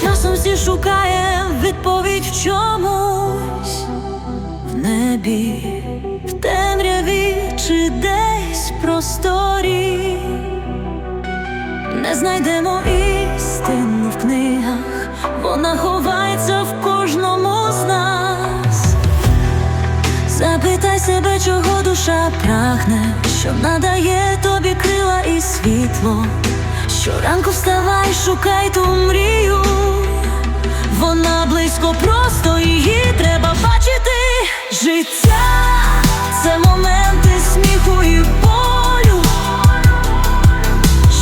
чи шукає відповідь в чомусь в небі, в темряві чи десь просторі. Не знайдемо істину в книгах, вона ховається в кожному з нас. Запитай себе, чого душа прагне, що надає тобі крила і світло. Щоранку вставай, шукай ту мрію. Вона близько, просто її треба бачити. Життя це моменти сміху і болю.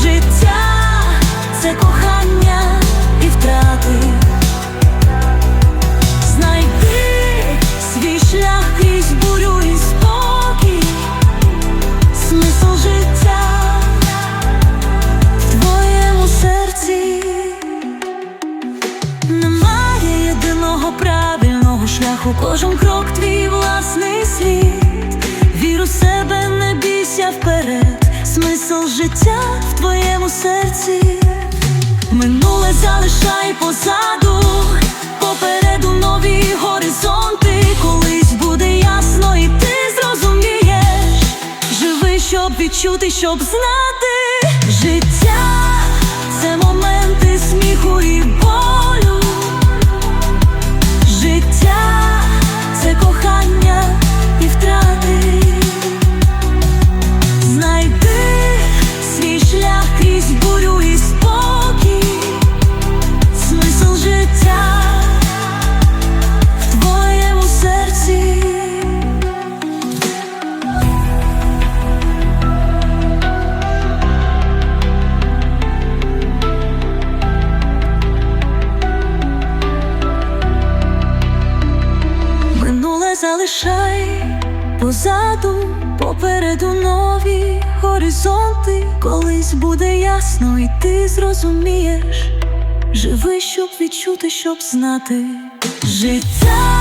Життя це кохання єдиного правильного шляху, кожен крок твій власний слід. Вір у себе, не бійся вперед, смисл життя в твоєму серці. Минуле залишай позаду, попереду нові горизонти. Колись буде ясно, і ти зрозумієш. Живи, щоб відчути, щоб знати. Життя залишай позаду, попереду нові горизонти. Колись буде ясно, і ти зрозумієш. Живи, щоб відчути, щоб знати. Життя